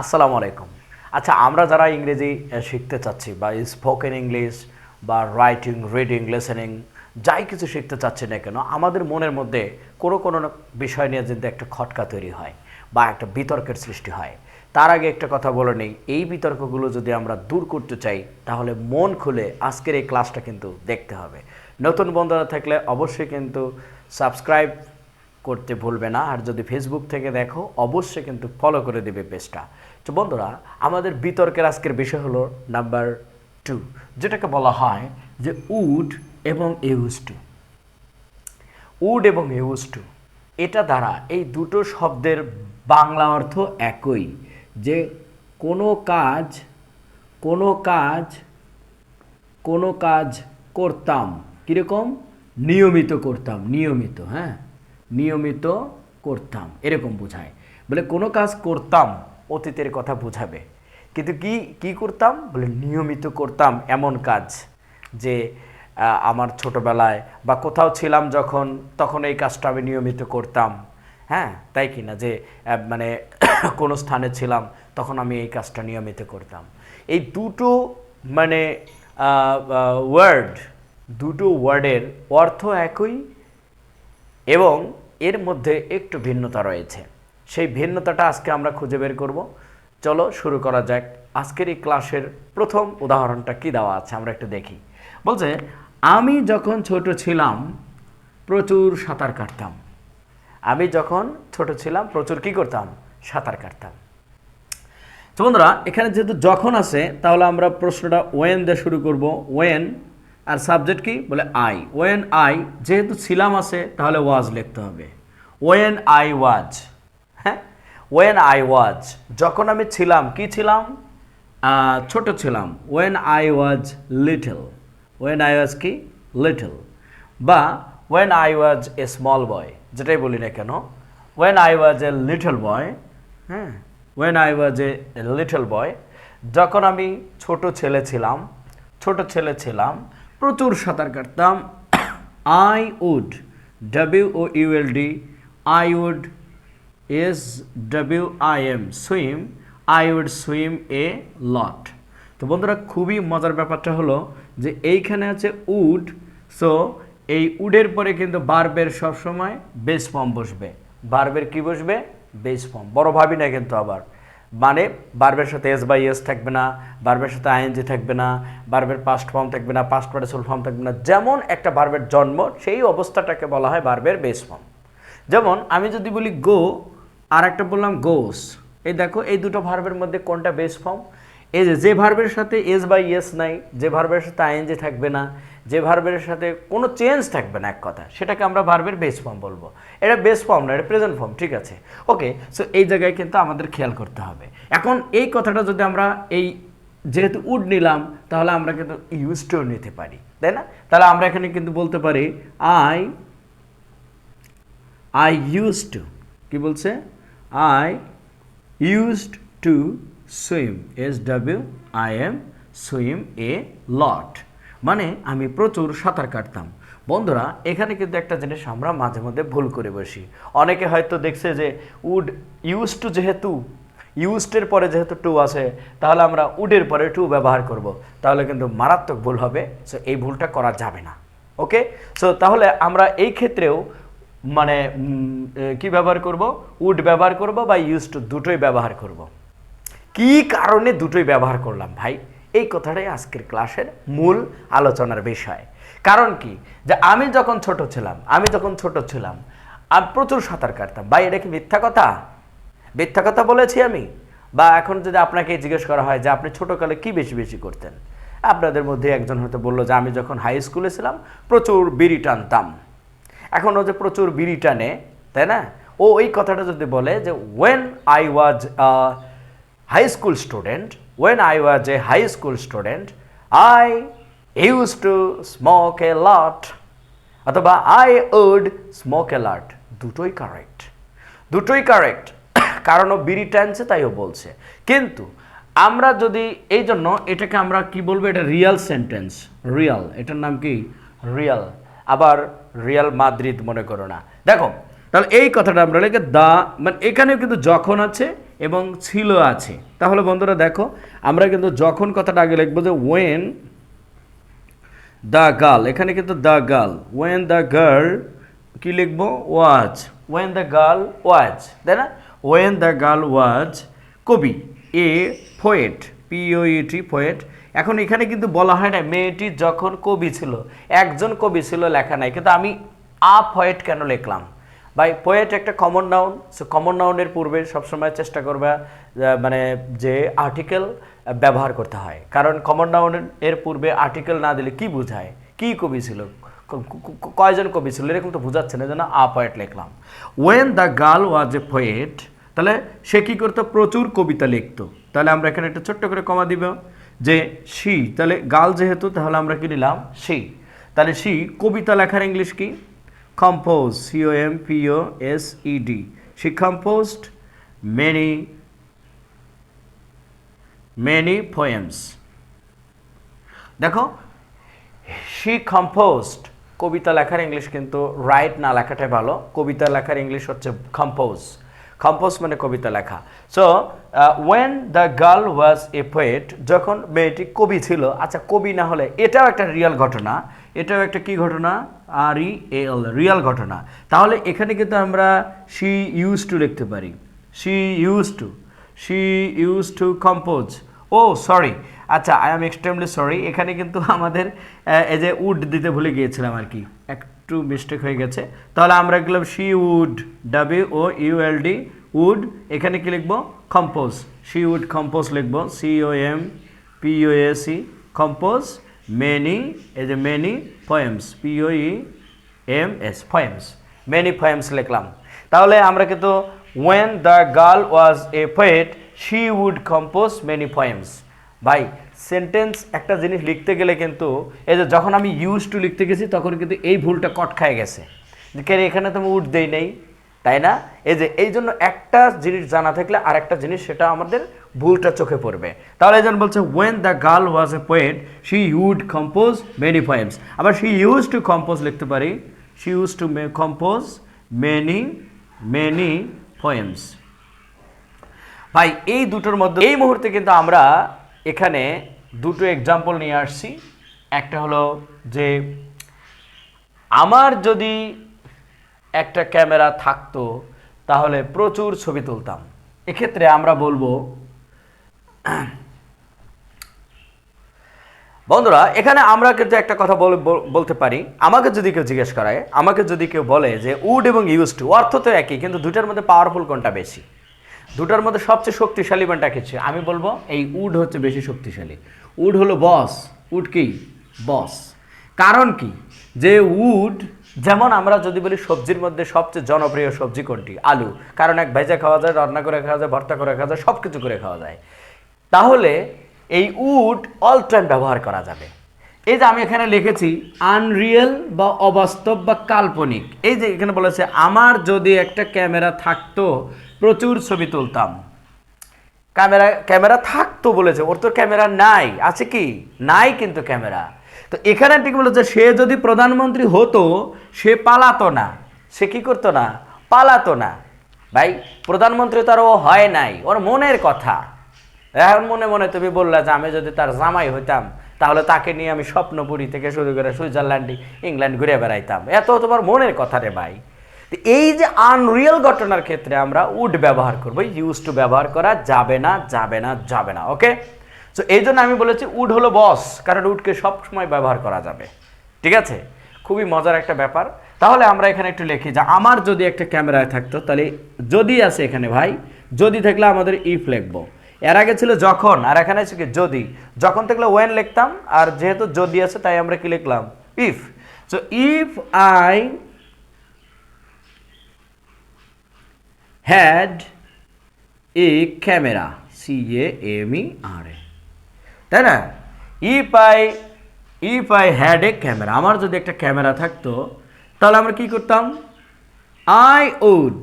আসসালামু আলাইকুম। আচ্ছা আমরা যারা ইংরেজি শিখতে চাচ্ছি বা স্পোকেন ইংলিশ বা রাইটিং রিডিং লিসেনিং যাই কিছু শিখতে চাচ্ছি না কেন, আমাদের মনের মধ্যে কোনো কোনো বিষয় নিয়ে যদি একটা খটকা তৈরি হয় বা একটা বিতর্কের সৃষ্টি হয়, তার আগে একটা কথা বলে নেই, এই বিতর্কগুলো যদি আমরা দূর করতে চাই, তাহলে মন খুলে আজকের এই ক্লাসটা কিন্তু দেখতে হবে। নতুন বন্ধুরা থাকলে অবশ্যই কিন্তু সাবস্ক্রাইব করতে ভুলবে না। আর যদি ফেসবুক থেকে দেখো, অবশ্যই কিন্তু ফলো করে দেবে পেজটা তো বন্ধুরা, আমাদের বিতর্কের আজকের বিষয় হলো নাম্বার টু যেটাকে বলা হয় যে উড এবং ইউজ টু উড এবং ইউজ টু এটা দ্বারা এই দুটো শব্দের বাংলা অর্থ একই, যে কোনো কাজ কোনো কাজ কোনো কাজ করতাম, কীরকম? নিয়মিত করতাম, নিয়মিত হ্যাঁ? নিয়মিত করতাম। এরকম বোঝায়। বলে, কোনো কাজ করতাম, অতীতের কথা বোঝাবে। কিন্তু কি কি করতাম? বলে, নিয়মিত করতাম এমন কাজ যে আমার ছোটবেলায় বা কোথাও ছিলাম যখন, তখন এই কাজটা আমি নিয়মিত করতাম। হ্যাঁ তাই কি না? যে মানে কোনো স্থানে ছিলাম, তখন আমি এই কাজটা নিয়মিত করতাম। এই দুটো মানে ওয়ার্ড দুটো ওয়ার্ডের অর্থ একই এবং এর মধ্যে একটু ভিন্নতা রয়েছে। সেই ভিন্নতাটা আজকে আমরা খুঁজে বের করব। চলো শুরু করা যাক। আজকের এই ক্লাসের প্রথম উদাহরণটা কি দেওয়া আছে আমরা একটু দেখি। বলছে, আমি যখন ছোট ছিলাম, প্রচুর সাঁতার কাটতাম। আমি যখন ছোট ছিলাম, প্রচুর কি করতাম? সাঁতার কাটতাম। তো বন্ধুরা, এখানে যেহেতু যখন আছে, তাহলে আমরা প্রশ্নটা ওয়েন দিয়ে শুরু করব। ওয়েন আর সাবজেক্ট কি? বলে আই। ওয়েন আই, যেহেতু ছিলাম আছে, তাহলে ওয়াজ লিখতে হবে। When I was. হ্যাঁ? When I was. যখন আমি ছিলাম, কি ছিলাম? ছোট ছিলাম। When I was little. When I was কি? লিটল। বা, when I was a small boy, যেটাই বলি না কেন। When I was a little boy হ্যাঁ? When I was a little boy. যখন আমি ছোট ছেলে ছিলাম, ছোট ছেলে ছিলাম প্রচুর সাঁতার কাটতাম। I would W O U L D I would S W I M swim I would swim a lot তো বন্ধুরা, খুবই মজার ব্যাপারটা হলো যে এইখানে আছে উড সো এই উডের পরে কিন্তু বার্বের সবসময় বেস ফর্ম বসবে। বার্বের কি বসবে? বেস ফর্ম বড় ভাবি না কিন্তু আবার। মানে বার্বের সাথে এস বাই এস থাকবে না, বার্বের সাথে আইএনজি থাকবে না, বার্বের পাস্ট ফর্ম থাকবে না পাস্ট পার্টিসিপাল ফর্ম থাকবে না, যেমন একটা বার্বের জন্ম, সেই অবস্থাটাকে বলা হয় বার্বের বেস ফর্ম যেমন আমি যদি বলি গো আর একটা বললাম গোস এই দেখো, এই দুটো ভার্বের মধ্যে কোনটা বেস ফর্ম এই যে যে ভার্বের সাথে এস বাই এস নাই, যে ভার্বের সাথে আইএনজি থাকবে না যে ভার্বের সাথে কোনো চেঞ্জ থাকবে না এক কথা সেটাকে আমরা ভার্বের বেস ফর্ম বলব। এটা বেস ফর্ম না, এটা প্রেজেন্ট ফর্ম ঠিক আছে? ওকে সো এই জায়গায় কিন্তু আমাদের খেয়াল করতে হবে। এখন এই কথাটা যদি আমরা এই যেহেতু উড নিলাম, তাহলে আমরা কিন্তু ইউজ টু নিতে পারি, তাই না? তাহলে আমরা এখানে কিন্তু বলতে পারি আই আই ইউজ টু কি বলছে? I used to swim S W I M swim a lot মানে আমি প্রচুর সাঁতার কাটতাম। বন্ধুরা, এখানে কিন্তু একটা জিনিস আমরা মাঝে মধ্যে ভুল করে বসি। অনেকে হয়তো দেখছে যে, উড ইউজ টু যেহেতু ইউজডের পরে যেহেতু টু আছে, তাহলে আমরা উডের পরে টু ব্যবহার করব। তাহলে কিন্তু মারাত্মক ভুল হবে। সো এই ভুলটা করা যাবে না। ওকে সো তাহলে আমরা এই ক্ষেত্রেও মানে কি ব্যবহার করব? উড ব্যবহার করব বা ইউজ টু দুটোই ব্যবহার করব। কি কারণে দুটোই ব্যবহার করলাম ভাই? এই কথাটাই আজকের ক্লাসের মূল আলোচনার বিষয়। কারণ কি? যে আমি যখন ছোট ছিলাম, আমি যখন ছোট ছিলাম, আমি প্রচুর সাঁতার কাটতাম। ভাই, এটা কি মিথ্যা কথা? মিথ্যা কথা বলেছি আমি? বা এখন যদি আপনাকে জিজ্ঞেস করা হয় যে আপনি ছোটোকালে কি বেশি বেশি করতেন? আপনাদের মধ্যে একজন হয়তো বলল যে আমি যখন হাই স্কুলে ছিলাম, প্রচুর বিড়ি টানতাম। এখন ও যে প্রচুর বিড়ি টানে, তাই না? ও ওই কথাটা যদি বলে যে when I was high school student when I was a high school student I use to smoke a lot অথবা আই উড স্মোক এ দুটোই কারেক্ট দুটোই কারেক্ট কারণ ও বিড়ি টানছে, তাই ও বলছে। কিন্তু আমরা যদি এই জন্য এটাকে আমরা কি বলব? এটা রিয়াল সেন্টেন্স রিয়াল এটার নাম কি? রিয়াল আবার রিয়াল মাদ্রিদ মনে করো না। দেখো, তাহলে এই কথাটা আমরা লিখে দা মানে এখানেও কিন্তু যখন আছে এবং ছিল, আছে। তাহলে বন্ধুরা দেখো, আমরা কিন্তু যখন কথাটা আগে লিখব যে ওয়েন দ্য গার্ল এখানে কিন্তু the girl when the girl কি লিখব? Was when the girl was তাই না? ওয়েন দ্য গার্ল ওয়াজ কবি, এ পোয়েট পিওইটি পোয়েট এখন এখানে কিন্তু বলা হয় না, মেয়েটি যখন কবি ছিল, একজন কবি ছিল লেখা নাই, কিন্তু আমি আ পোয়েট কেন লিখলাম? বাই পোয়েট একটা কমন নাউন সো কমন নাউনের পূর্বে সবসময় চেষ্টা করবে মানে যে আর্টিকেল ব্যবহার করতে হয়। কারণ কমন নাউন এর পূর্বে আর্টিকেল না দিলে কি বোঝায়? কি কবি ছিল? কয়জন কবি ছিল? এরকম তো বোঝাচ্ছে না যেন আ পোয়েট লিখলাম। When the girl was a poet তাহলে সে কি করতো? প্রচুর কবিতা লিখতো। তাহলে আমরা এখানে একটা ছোট্ট করে কমা দিব, যে সি তাহলে গার্ল যেহেতু, তাহলে আমরা কি নিলাম? সি তাহলে সি কবিতা লেখার ইংলিশ কি? Compose C O M P O S E D she composed many many poems দেখো শি কম্পোজড কবিতা লেখার ইংলিশ কিন্তু রাইট না লেখাটাই ভালো। কবিতা লেখার ইংলিশ হচ্ছে কম্পোজ কম্পোজ মানে কবিতা লেখা। So when the girl was a poet যখন মেয়েটি কবি ছিল আচ্ছা কবি না হলে এটাও একটা রিয়েল ঘটনা। এটাও একটা কি ঘটনা? আর ই এল রিয়েল ঘটনা। তাহলে এখানে কিন্তু আমরা শি ইউজ টু লিখতে পারি। She use to she use to compose oh sorry আচ্ছা আই এম এক্সট্রিমলি সরি এখানে কিন্তু আমাদের এই যে উড দিতে ভুলে গিয়েছিলাম আর কি। একটু মিস্টেক হয়ে গেছে। তাহলে আমরা গেলাম she would W O U L D would এখানে কি লিখব? কম্পোজ শি উড কম্পোজ লিখব। C O M P O S E compose many এই যে many poems P O E M S poems many poems লিখলাম। তাহলে আমরা কিন্তু when the girl was a poet she would compose many poems ভাই sentence একটা জিনিস লিখতে গেলে কিন্তু এই যে যখন আমি ইউজ টু লিখতে গেছি তখন কিন্তু এই ভুলটা কট খায় গেছে। যে কে রে, এখানে তো আমি উড দেই নেই? তাই না? এই যে, এই জন্য একটা জিনিস জানা থাকলে আর একটা জিনিস সেটা আমাদের ভুলটা চোখে পড়বে। তাহলে এই বলছে when the girl was a poet she used compose many poems আবার শি ইউজ টু কম্পোজ লিখতে পারি। She use to compose many many poems ভাই, এই দুটোর মধ্যে, এই মুহূর্তে কিন্তু আমরা এখানে দুটো এক্সাম্পল নিয়ে আসছি। একটা হলো যে, আমার যদি একটা ক্যামেরা থাকতো, তাহলে প্রচুর ছবি তুলতাম। এক্ষেত্রে আমরা বলব, বন্ধুরা, এখানে আমরা কিন্তু একটা কথা বল- বল- বলতে পারি। আমাকে যদি কেউ জিজ্ঞেস করায়, আমাকে যদি কেউ বলে যে উড এবং ইউজ টু অর্থ তো একই, কিন্তু দুটার মধ্যে পাওয়ারফুল কোনটা বেশি? দুটার মধ্যে সবচেয়ে শক্তিশালী কোনটা কিছু আমি বলব, এই উড হচ্ছে বেশি শক্তিশালী। উড হলো বস উড কি? বস কারণ কি? যে উড যেমন আমরা যদি বলি সবজির মধ্যে সবচেয়ে জনপ্রিয় সবজি কোনটি? আলু। কারণ এক ভেজা খাওয়া যায়, রান্না করে খাওয়া যায়, ভর্তা করে খাওয়া যায় সব কিছু করে খাওয়া যায়। তাহলে এই উড অল টাইম ব্যবহার করা যাবে। এই যে আমি এখানে লিখেছি, আনরিয়েল বা অবাস্তব বা কাল্পনিক। এই যে এখানে বলেছে, আমার যদি একটা ক্যামেরা থাকতো, প্রচুর ছবি তুলতাম। ক্যামেরা ক্যামেরা থাকতো বলেছে, ওর তো ক্যামেরা নাই। আছে কি? নাই কিন্তু ক্যামেরা। তো এখানে ঠিক বলেছে, সে যদি প্রধানমন্ত্রী হতো, সে পালাতো না। সে কি করতো না? পালাতো না। ভাই, প্রধানমন্ত্রী তো আর ও হয় নাই, ওর মনের কথা। এখন মনে মনে তুমি বললে যে আমি যদি তার জামাই হইতাম, তাহলে তাকে নিয়ে আমি স্বপ্নপুরী থেকে শুরু করে সুইজারল্যান্ড, ইংল্যান্ড ঘুরে বেড়াইতাম। এত তোমার মনের কথা রে ভাই। তো এই যে আনরিয়েল ঘটনার ক্ষেত্রে আমরা উড ব্যবহার করব ইউজ টু ব্যবহার করা যাবে না যাবে না যাবে না ওকে সো এই জন্য আমি বলেছি উড হলো বস, কারণ উডকে সব সময় ব্যবহার করা যাবে। ঠিক আছে? খুবই মজার একটা ব্যাপার। তাহলে আমরা এখানে একটু লিখি যে, আমার যদি একটা ক্যামেরায় থাকতো, তাহলে যদি আছে এখানে ভাই, যদি থাকলে আমাদের ইফ লিখব। এর আগে ছিল যখন, আর এখানে আছে কি যদি। যখন থাকলে ওয়েন লিখতাম, আর যেহেতু যদি আছে, তাই আমরা কি লিখলাম? If so if I had a camera C A M E R A তাই না? If I if I had a camera আমার যদি একটা ক্যামেরা থাকতো, তাহলে আমরা কি করতাম? আই উড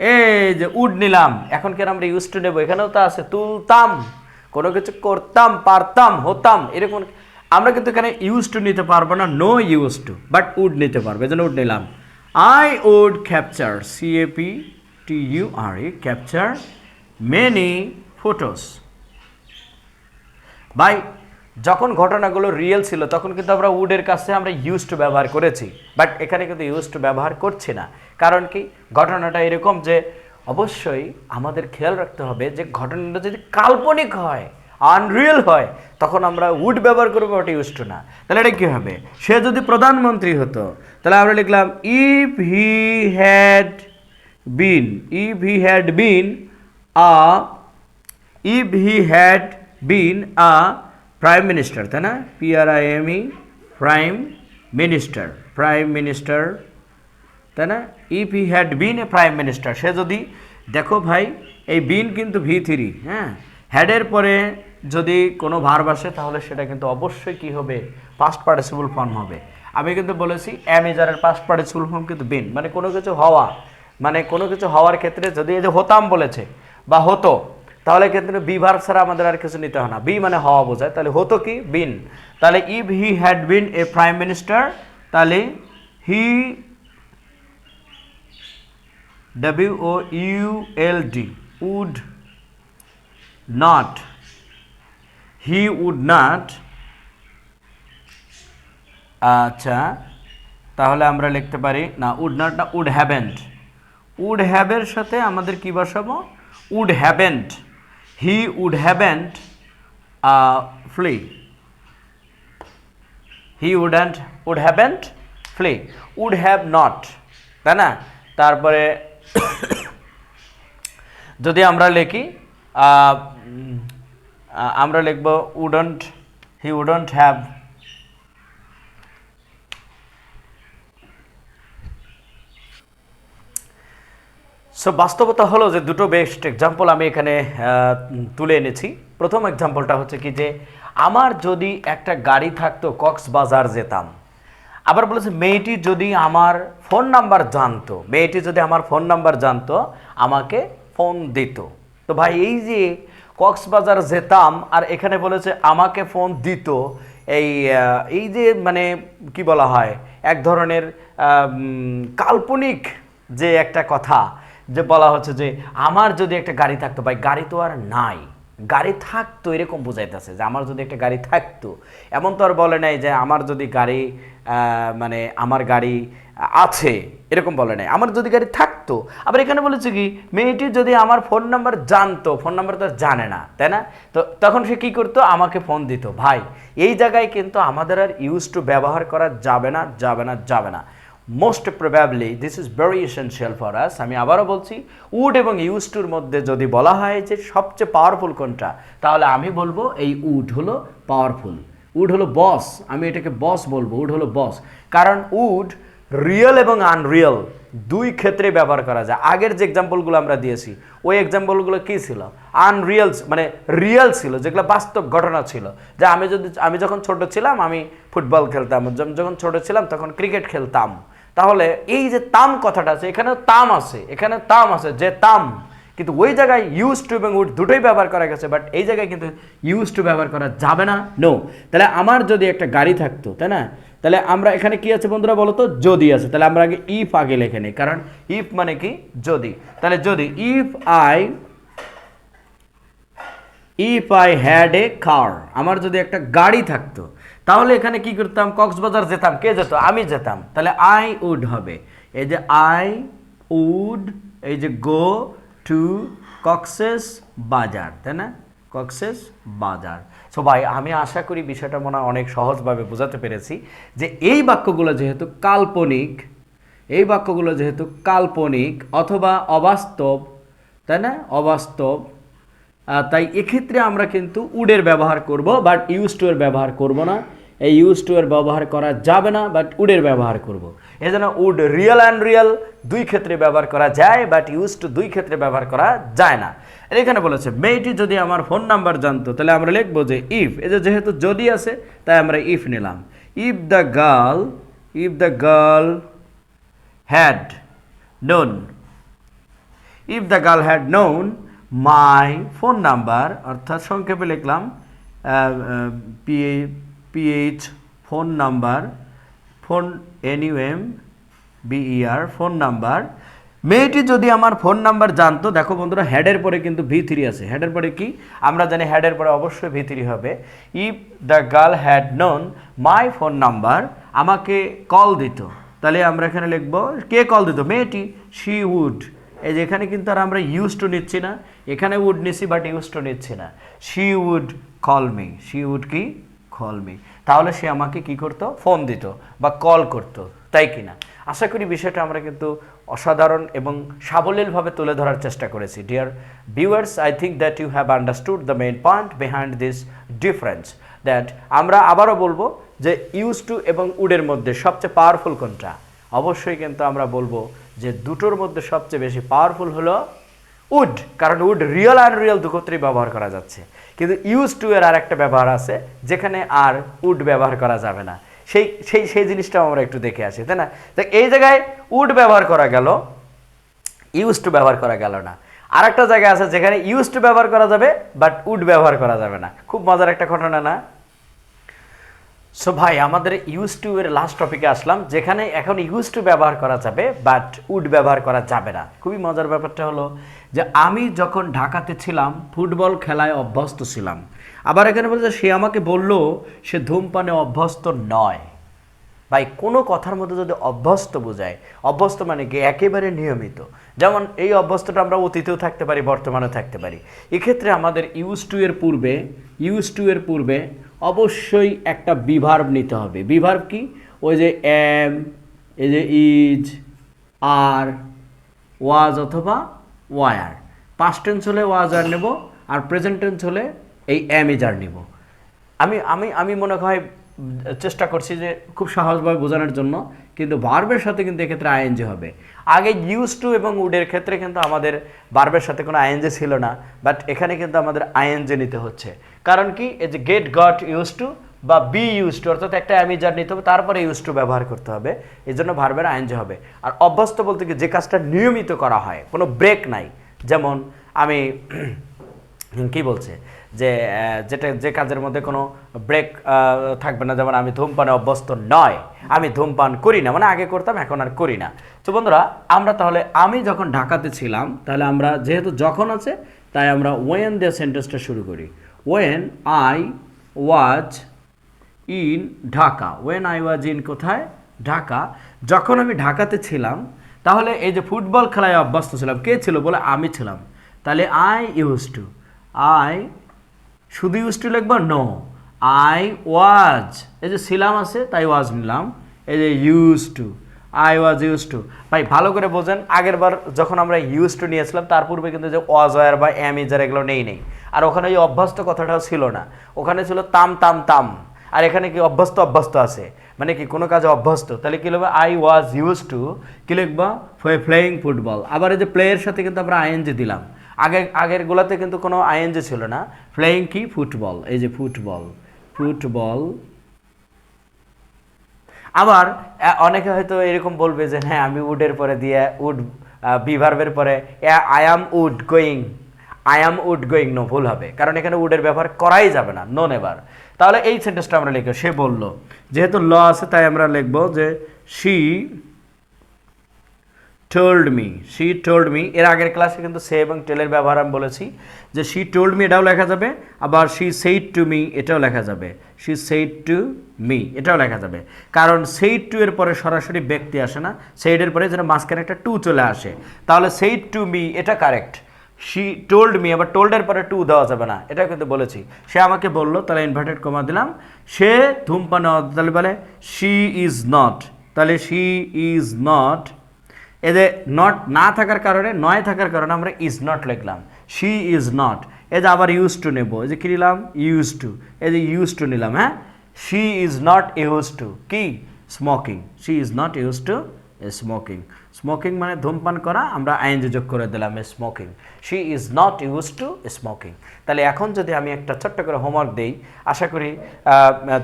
এই যে উড নিলাম। এখন কেন আমরা ইউজ টু নেব? এখানেও তো আছে, তুলতাম, কোনো কিছু করতাম, পারতাম, হতাম, এরকম আমরা কিন্তু এখানে ইউজ টু নিতে পারব না no use to but would নিতে পারব এই জন্য উড নিলাম I would capture C A P T U R E capture many photos ভাই, যখন ঘটনাগুলো রিয়েল ছিল, তখন কিন্তু আমরা উডের কাছে আমরা ইউজ টু ব্যবহার করেছি বাট এখানে কিন্তু ইউজ টু ব্যবহার করছি না। কারণ কি? ঘটনাটা এরকম যে, অবশ্যই আমাদের খেয়াল রাখতে হবে যে, ঘটনাটা যদি কাল্পনিক হয় আনরিয়েল হয়, তখন আমরা উড ব্যবহার করব ওটা ইউজ টু না। তাহলে এটা কী হবে? সে যদি প্রধানমন্ত্রী হতো, তাহলে আমরা লিখলাম if he had been if he had been a if he had been a prime minister তাই না? P R I M E prime minister prime minister তাই না? If he had been a prime minister সে যদি, দেখো ভাই, এই বিন কিন্তু V three হ্যাঁ? হ্যাডের পরে যদি কোনো ভার বসে তাহলে সেটা কিন্তু অবশ্যই কি হবে? পাস্ট পার্টিসিপল ফর্ম হবে। আমি কিন্তু বলেছি অ্যামেজারের পাস্ট পার্টিসিপল ফর্ম কিন্তু বিন মানে কোনো কিছু হওয়া। মানে কোনো কিছু হওয়ার ক্ষেত্রে যদি এই যে হতাম বলেছে, বা হতো তাহলে ক্ষেত্রে বি ভার্ব ছাড়া আমাদের আর কিছু নিতে হয় না। বি মানে হওয়া বোঝায়। তাহলে হতো কি? বিন। তাহলে if he had been a prime minister তাহলে he W O U L D would not he would not আচ্ছা তাহলে আমরা লিখতে পারি, না উড নট না উড হ্যাভেন্ট উড হ্যাভের সাথে আমাদের কি বসাবো? Would haven't he would haven't flee he wouldn't would haven't flee would have not তাই না? তারপরে যদি আমরা লিখি আমরা লিখব wouldn't he wouldn't have so বাস্তবতা হলো যে দুটো বেস্ট এক্সাম্পল আমি এখানে তুলে এনেছি। প্রথম এক্সাম্পলটা হচ্ছে কি যে, আমার যদি একটা গাড়ি থাকতো, কক্সবাজার যেতাম। আবার বলেছে, মেয়েটি যদি আমার ফোন নাম্বার জানতো, মেয়েটি যদি আমার ফোন নাম্বার জানতো, আমাকে ফোন দিত। তো ভাই, এই যে কক্সবাজার যেতাম, আর এখানে বলেছে, আমাকে ফোন দিত। এই এই যে মানে কি বলা হয়, এক ধরনের কাল্পনিক যে একটা কথা যে বলা হচ্ছে যে আমার যদি একটা গাড়ি থাকতো, ভাই, গাড়ি তো আর নাই। গাড়ি থাকতো, এরকম বোঝাইতেছে যে আমার যদি একটা গাড়ি থাকতো। এমন তো আর বলে নাই যে আমার যদি গাড়ি মানে আমার গাড়ি আছে, এরকম বলে নাই। আমার যদি গাড়ি থাকতো, আবার এখানে বলেছে কি, মেয়েটি যদি আমার ফোন নাম্বার জানতো ফোন নাম্বার তো জানে না, তাই না? তো তখন সে কি করতো? আমাকে ফোন দিত। ভাই, এই জায়গায় কিন্তু আমাদের আর ইউজ টু ব্যবহার করা যাবে না যাবে না যাবে না। Most probably this is very essential for us আমি আবারও বলছি, উড এবং ইউজ টুর মধ্যে যদি বলা হয় যে সবচেয়ে পাওয়ারফুল কোনটা, তাহলে আমি বলব এই উড হলো পাওয়ারফুল উড হলো বস আমি এটাকে বস বলব, উড হলো বস কারণ উড রিয়েল এবং আনরিয়েল দুই ক্ষেত্রে ব্যবহার করা যায়। আগের যে এক্সাম্পলগুলো আমরা দিয়েছি, ওই এক্সাম্পলগুলো কী ছিল? আনরিয়েল মানে রিয়েল ছিল, যেগুলো বাস্তব ঘটনা ছিল। যে আমি যদি, আমি যখন ছোট ছিলাম, আমি ফুটবল খেলতাম, যখন ছোট ছিলাম, তখন ক্রিকেট খেলতাম। তাহলে এই যে তাম কথাটা আছে এখানে তাম আছে এখানে তাম আছে, যে তাম। কিন্তু ওই জায়গায় ইউজ টু এবং উড দুটোই ব্যবহার করা গেছে বাট এই জায়গায় কিন্তু ইউজ টু ব্যবহার করা যাবে না। নো তাহলে আমার যদি একটা গাড়ি থাকতো, তাই না? তাহলে আমরা এখানে কি আছে বন্ধুরা বলো তো? যদি আছে। তাহলে আমরা আগে ইফ আগে লিখে নিই, কারণ ইফ মানে কি? যদি। তাহলে যদি if I if I had a car আমার যদি একটা গাড়ি থাকতো তাহলে এখানে কি করতাম? কক্সবাজার যেতাম। কে যেত? আমি যেতাম। তাহলে আই উড হবে। এই যে আই উড এই যে গো টু কক্সেস বাজার তাই না? কক্সেস বাজার সো ভাই, আমি আশা করি বিষয়টা মনে হয় অনেক সহজভাবে বোঝাতে পেরেছি যে এই বাক্যগুলো যেহেতু কাল্পনিক, এই বাক্যগুলো যেহেতু কাল্পনিক অথবা অবাস্তব, তাই না? অবাস্তব তাই এক্ষেত্রে আমরা কিন্তু উডের ব্যবহার করব বাট ইউজ টু এর ব্যবহার করব না। এই ইউজ টু এর ব্যবহার করা যাবে না বাট উডের ব্যবহার করব। এই জন্য উড রিয়েল অ্যান্ড রিয়েল দুই ক্ষেত্রে ব্যবহার করা যায় বাট ইউজ টু দুই ক্ষেত্রে ব্যবহার করা যায় না। এখানে বলেছে, মেয়েটি যদি আমার ফোন নাম্বার জানতো, তাহলে আমরা লিখব যে ইফ এই যেহেতু যদি আছে, তাই আমরা ইফ নিলাম। If the girl if the girl had known if the girl had known my phone number অর্থাৎ সংক্ষেপে লিখলাম P H phone number phone N U M B E R phone number মেয়েটি যদি আমার ফোন নাম্বার জানতো, দেখো বন্ধুরা হেডের পরে কিন্তু ভি থ্রি আছে। হেডের পরে কি? আমরা জানি হেডের পরে অবশ্যই ভি থ্রি হবে। If the girl had known my phone number আমাকে কল দিত। তাহলে আমরা এখানে লিখব, কে কল দিত? মেয়েটি শি উড এই যে এখানে কিন্তু আর আমরা ইউজ টু নিচ্ছি না। এখানে উড নিচ্ছি বাট ইউজ টু নিচ্ছি না। She would call me she would কি? কল মি তাহলে সে আমাকে কি করতো? ফোন দিত বা কল করতো। তাই কি না? আশা করি বিষয়টা আমরা কিন্তু অসাধারণ এবং সাবলীলভাবে তুলে ধরার চেষ্টা করেছি। Dear viewers I think that you have understood the main point behind this difference that আমরা আবারও বলব যে ইউজ টু এবং উডের মধ্যে সবচেয়ে পাওয়ারফুল কোনটা? অবশ্যই কিন্তু আমরা বলব যে দুটোর মধ্যে সবচেয়ে বেশি পাওয়ারফুল হলো উড কারণ উড রিয়েল আর রিয়েল দুক্ষেত্রেই ব্যবহার করা যাচ্ছে। কিন্তু ইউজ টু এর আর একটা ব্যবহার আছে, যেখানে আর উড ব্যবহার করা যাবে না। সেই সেই সেই জিনিসটাও আমরা একটু দেখে আসি, তাই না? তো এই জায়গায় উড ব্যবহার করা গেল ইউজ টু ব্যবহার করা গেল না। আর একটা জায়গা আছে যেখানে ইউজ টু ব্যবহার করা যাবে বাট উড ব্যবহার করা যাবে না। খুব মজার একটা ঘটনা না? সো ভাই, আমাদের ইউজ টু এর লাস্ট টপিকে আসলাম, যেখানে এখন ইউজ টু ব্যবহার করা যাবে বাট উড ব্যবহার করা যাবে না। খুবই মজার ব্যাপারটা হলো যে, আমি যখন ঢাকাতে ছিলাম, ফুটবল খেলায় অভ্যস্ত ছিলাম। আবার এখানে বলছে, সে আমাকে বলল, সে ধূমপানে অভ্যস্ত নয়। ভাই, কোনো কথার মধ্যে যদি অভ্যস্ত বোঝায়, অভ্যস্ত মানে কি? একেবারে নিয়মিত। যেমন এই অভ্যস্তটা আমরা অতীতেও থাকতে পারি, বর্তমানেও থাকতে পারি। এক্ষেত্রে আমাদের ইউজ টু এর পূর্বে, ইউজ টু এর পূর্বে অবশ্যই একটা বিভার্ব নিতে হবে। বিভার্ব কি? ওই যে এম, এই যে ইজ, আর, ওয়াজ অথবা ওয়ার। পাস্ট টেন্স হলে ওয়াজ আর নেব, আর প্রেজেন্ট টেন্স হলে এই আর নেব। আমি আমি আমি মনে হয় চেষ্টা করছি যে খুব সহজভাবে বোঝানোর জন্য, কিন্তু বার্বের সাথে কিন্তু এক্ষেত্রে আইএনজি হবে। আগে ইউজ টু এবং উডের ক্ষেত্রে কিন্তু আমাদের বার্বের সাথে কোনো আইএনজি ছিল না বাট এখানে কিন্তু আমাদের আইএনজি নিতে হচ্ছে। কারণ কি? এই যে গেট গট ইউজ টু বা বি ইউজ টু অর্থাৎ একটা আমি অ্যামিজার নিতে হবে, তারপরে ইউজ টু ব্যবহার করতে হবে। এই জন্য ভার্বের আইএনজি হবে। আর অভ্যস্ত বলতে কি? যে কাজটা নিয়মিত করা হয়, কোনো ব্রেক নাই। যেমন আমি কি বলছে? যে যেটা, যে কাজের মধ্যে কোনো ব্রেক থাকবে না, যেমন আমি ধূমপানে অভ্যস্ত নয়, আমি ধূমপান করি না মানে আগে করতাম, এখন আর করি না। তো বন্ধুরা, আমরা তাহলে, আমি যখন ঢাকাতে ছিলাম, তাহলে আমরা, যেহেতু যখন আছে, তাই আমরা ওয়েন দিয়ে সেন্টেন্সটা শুরু করি। When I was in Dhaka. When I was in কোথায়? ঢাকা। যখন আমি ঢাকাতে ছিলাম, তাহলে এই যে ফুটবল খেলায় অভ্যস্ত ছিলাম, কে ছিল বলে আমি ছিলাম। তাহলে আই ইউজ টু আই শুধু ইউজ টু লিখব নো আই ওয়াজ এই যে ছিলাম আছে, তাই ওয়াজ নিলাম। এই যে use to I was use to ভাই, ভালো করে বোঝেন, আগের বার যখন আমরা ইউজ টু নিয়েছিলাম, তার পূর্বে কিন্তু যে ওয়াজ ওয়ার বা এম ইজার এগুলো নেই নেই। আর ওখানে ওই অভ্যস্ত কথাটাও ছিল না। ওখানে ছিল তাম তাম তাম। আর এখানে কি অভ্যস্ত অভ্যস্ত আছে? মানে কি, কোনো কাজে অভ্যস্ত? তাহলে কি লিখব? আই ওয়াজ ইউজ টু কি লিখব? প্লেয়িং ফুটবল আবার এই যে প্লেয়ের সাথে কিন্তু আমরা আইএনজি দিলাম। আগে আগের গুলাতে কিন্তু কোনো আইএনজি ছিল না। প্লেয়িং কি? ফুটবল এই যে ফুটবল ফুটবল আবার অনেকে হয়তো এরকম বলবে যে হ্যাঁ আমি উডের পরে দিয়ে, উড বিভার্বের পরে I am would going. I am would going, no ভুল হবে। কারণ এখানে উডের ব্যবহার করাই যাবে না নো নেবার তাহলে এই সেন্টেন্সটা আমরা লিখব। সে বলল, যেহেতু ল আছে, তাই আমরা লিখব যে she told me she told me এর আগের ক্লাসে কিন্তু সে এবং টেলের ব্যবহার আমি বলেছি, যে শি টোল্ড মি এটাও লেখা যাবে, আবার শি সেইড টু মি এটাও লেখা যাবে শি সেইড টু মি এটাও লেখা যাবে। কারণ সেইড টু এর পরে সরাসরি ব্যক্তি আসে না সেইডের পরে যেন মাঝখানে একটা টু চলে আসে। তাহলে সেইড টু মি এটা কারেক্ট শি টোল্ড মি আবার টোল্ডের পরে টু দেওয়া যাবে না এটা কিন্তু বলেছি। সে আমাকে বলল, তাহলে ইনভার্টেড কমা দিলাম, সে ধূমপান, তাহলে বলে শি ইজ নট তাহলে শি ইজ নট এদের নট না থাকার কারণে, নয় থাকার কারণে আমরা ইজ নট লিখলাম। শি ইজ নট এই যে আবার ইউজ টু নেব। এই যে কী নিলাম? ইউজ টু এই যে ইউজ টু নিলাম হ্যাঁ? She is not use to কি? Smoking she is not use to smoking smoking মানে ধূমপান করা, আমরা আইনজি যোগ করে দিলাম smoking she is not use to smoking তাহলে এখন যদি আমি একটা ছোট্ট করে হোমওয়ার্ক দেই, আশা করি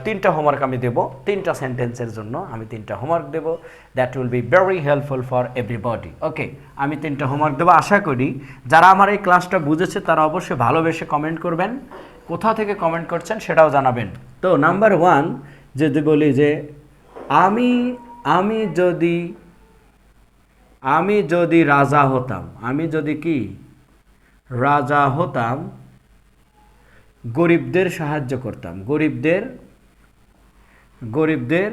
তিনটা হোমওয়ার্ক আমি দেব। তিনটা সেন্টেন্সের জন্য আমি তিনটা homework Dev. That will be very helpful for everybody okay আমি তিনটা হোমওয়ার্ক দেবো। আশা করি, যারা আমার এই ক্লাসটা বুঝেছে, তারা অবশ্যই ভালোবেসে কমেন্ট করবেন। কোথা থেকে কমেন্ট করছেন সেটাও জানাবেন। তো নাম্বার ওয়ান যদি বলি যে, আমি আমি যদি আমি যদি রাজা হতাম, আমি যদি কি? রাজা হতাম, গরিবদের সাহায্য করতাম। গরিবদের গরিবদের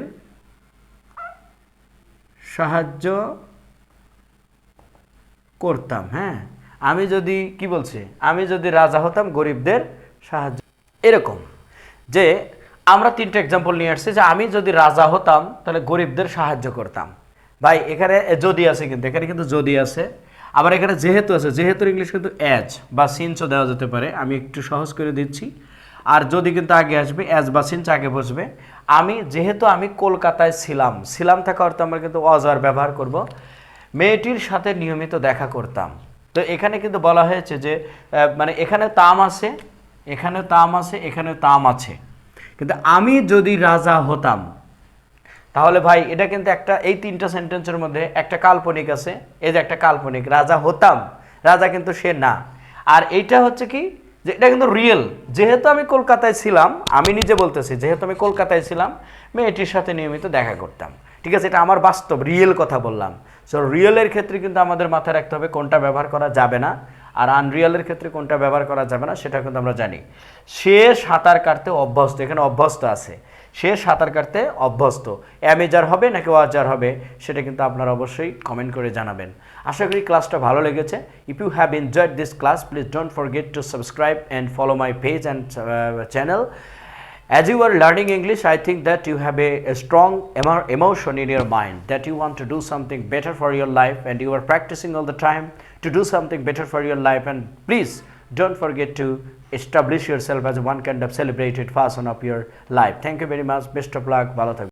সাহায্য করতাম হ্যাঁ? আমি যদি কি বলছে? আমি যদি রাজা হতাম, গরিবদের সাহায্য। এরকম যে আমরা তিনটা এক্সাম্পল নিয়ে আসছি যে আমি যদি রাজা হতাম, তাহলে গরিবদের সাহায্য করতাম। ভাই, এখানে যদি আছে কিন্তু, এখানে কিন্তু যদি আছে। আবার এখানে যেহেতু আছে, যেহেতু ইংলিশ কিন্তু অ্যাজ বা সিনসও দেওয়া যেতে পারে, আমি একটু সহজ করে দিচ্ছি। আর যদি কিন্তু আগে আসবে অ্যাজ বা সিনস আগে বসবে। আমি, যেহেতু আমি কলকাতায় ছিলাম ছিলাম থাকা অর্থে আমরা কিন্তু অজার ব্যবহার করব। মেয়েটির সাথে নিয়মিত দেখা করতাম। তো এখানে কিন্তু বলা হয়েছে যে মানে এখানে তাম আছে এখানে তাম আছে এখানে তাম আছে। কিন্তু আমি যদি রাজা হতাম তাহলে ভাই, এটা কিন্তু একটা, এই তিনটা সেন্টেন্সের মধ্যে একটা কাল্পনিক আছে। এই যে একটা কাল্পনিক, রাজা হতাম, রাজা কিন্তু সে না। আর এইটা হচ্ছে কি, যে এটা কিন্তু রিয়েল যেহেতু আমি কলকাতায় ছিলাম, আমি নিজে বলতেছি, যেহেতু আমি কলকাতায় ছিলাম, মেয়েটির সাথে নিয়মিত দেখা করতাম। ঠিক আছে, এটা আমার বাস্তব রিয়েল কথা বললাম। সো রিয়েলের ক্ষেত্রে কিন্তু আমাদের মাথায় রাখতে হবে কোনটা ব্যবহার করা যাবে না। আর আনরিয়েলের ক্ষেত্রে কোনটা ব্যবহার করা যাবে না সেটা কিন্তু আমরা জানি। সে সাঁতার কাটতে অভ্যস্ত, এখানে অভ্যস্ত আছে। সে সাঁতার কাটতে অভ্যস্ত অ্যামেজার হবে নাকি ওয়াজার হবে সেটা কিন্তু আপনারা অবশ্যই কমেন্ট করে জানাবেন আশা করি ক্লাসটা ভালো লেগেছে if you have enjoyed this class please don't forget to subscribe and follow my page and channel As you are learning English, I think that you have a, a strong emo- emotion in your mind that you want to do something better for your life and you are practicing all the time to do something better for your life. And please don't forget to establish yourself as one kind of celebrated person of your life. Thank you very much. Best of luck. ভালো থাকবেন।